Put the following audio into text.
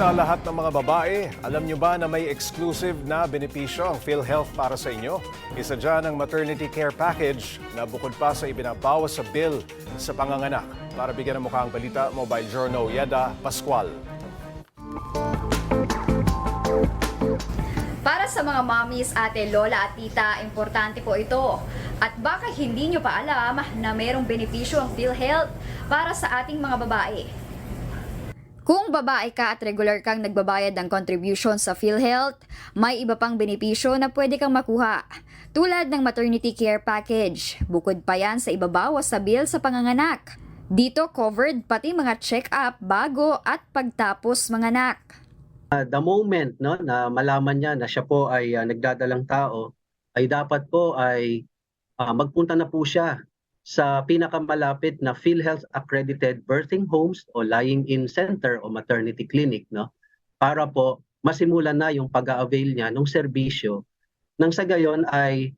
Sa lahat ng mga babae, alam nyo ba na may exclusive na benepisyo ang PhilHealth para sa inyo? Isa dyan ang maternity care package na bukod pa sa ibinabawas sa bill sa panganganak. Para bigyan ng mukha ang balita, Mobile Journal Yeda Pascual. Para sa mga mommies, ate, lola at tita, importante po ito. At baka hindi nyo pa alam na mayroong benepisyo ang PhilHealth para sa ating mga babae. Kung babae ka at regular kang nagbabayad ng contribution sa PhilHealth, may iba pang benepisyo na pwede kang makuha. Tulad ng maternity care package. Bukod pa yan sa ibabawas sa bill sa panganganak. Dito covered pati mga check-up bago at pagtapos manganak. Uh, the moment no na malaman niya na siya po ay uh, nagdadalang tao ay dapat po ay uh, magpunta na po siya sa pinakamalapit na PhilHealth accredited birthing homes o lying-in center o maternity clinic no? Para po masimulan na yung pag-avail niya ng serbisyo. Nang sa gayon ay